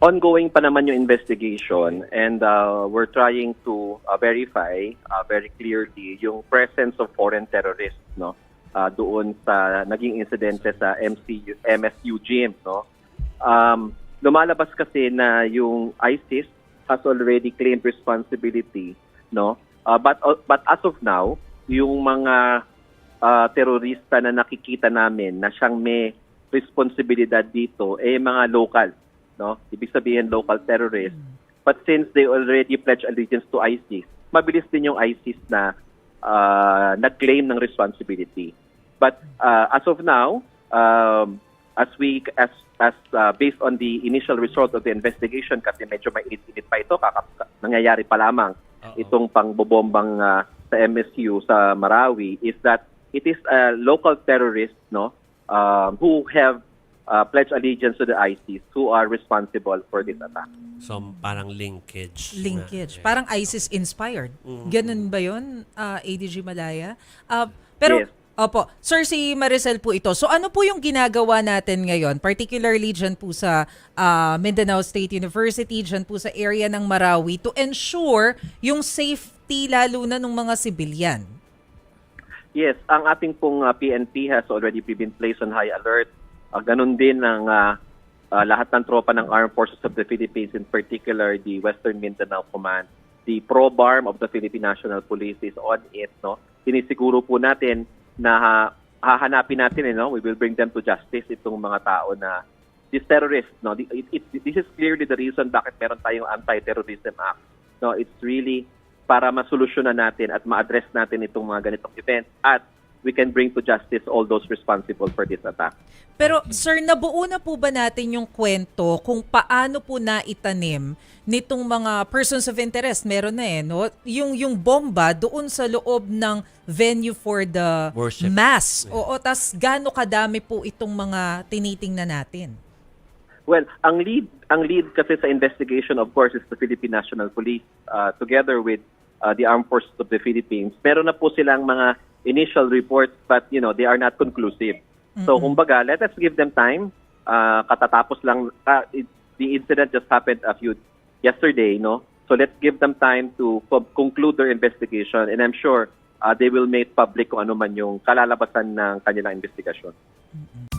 ongoing pa naman yung investigation and uh, we're trying to uh, verify uh, very clearly yung presence of foreign terrorists no uh, doon sa naging insidente sa MCU MSU gym no. Um, lumalabas kasi na yung ISIS has already claimed responsibility no. Uh, but uh, but as of now yung mga uh, terorista na nakikita namin na siyang may responsibilidad dito eh mga local no? Ibig sabihin local terrorists but since they already pledge allegiance to ISIS mabilis din yung ISIS na uh, nag-claim ng responsibility. But uh, as of now um, as we as as uh, based on the initial result of the investigation kasi medyo may init pa ito kaka, nangyayari pa lamang Oo. itong pangbobombang uh, sa MSU sa Marawi is that it is a local terrorists no? Um, who have uh, pledged allegiance to the ISIS who are responsible for this attack. So, parang linkage. na- Linkage. yeah. Parang ISIS-inspired. Mhm. Ganun ba yun, ah, ADG Malaya? Ah, pero, Yes. opo, Sir, si Maricel po ito. So ano po yung ginagawa natin ngayon, particularly dyan po sa ah, Mindanao State University, dyan po sa area ng Marawi, to ensure yung safety lalo na ng mga civilian? Yes, ang ating pong uh, PNP has already been placed on high alert. Uh, ganun din ang uh, uh, lahat ng tropa ng Armed Forces of the Philippines, in particular the Western Mindanao Command. The PROBARM of the Philippine National Police is on it. No? Sinisiguro po natin na ha- hahanapin natin, eh, no? we will bring them to justice itong mga tao na these terrorists. No? It, it, this is clearly the reason bakit meron tayong Anti-Terrorism Act. No? It's really para masolusyonan natin at ma-address natin itong mga ganitong events at we can bring to justice all those responsible for this attack. Pero sir, nabuo na po ba natin yung kwento kung paano po naitanim nitong mga persons of interest? Meron na eh, no? Yung, yung bomba doon sa loob ng venue for the Worship. mass. Yeah. Oo, tas gaano kadami po itong mga tinitingnan natin? Well, ang lead ang lead kasi sa investigation of course is the Philippine National Police uh, together with uh, the Armed Forces of the Philippines. Meron na po silang mga initial reports but you know, they are not conclusive. So kumbaga, let us give them time. Uh, katatapos lang uh, it- the incident just happened a few yesterday, no? So let's give them time to co- conclude their investigation and I'm sure uh, they will make public kung ano man yung kalalabasan ng kanilang investigasyon. Mm-mm.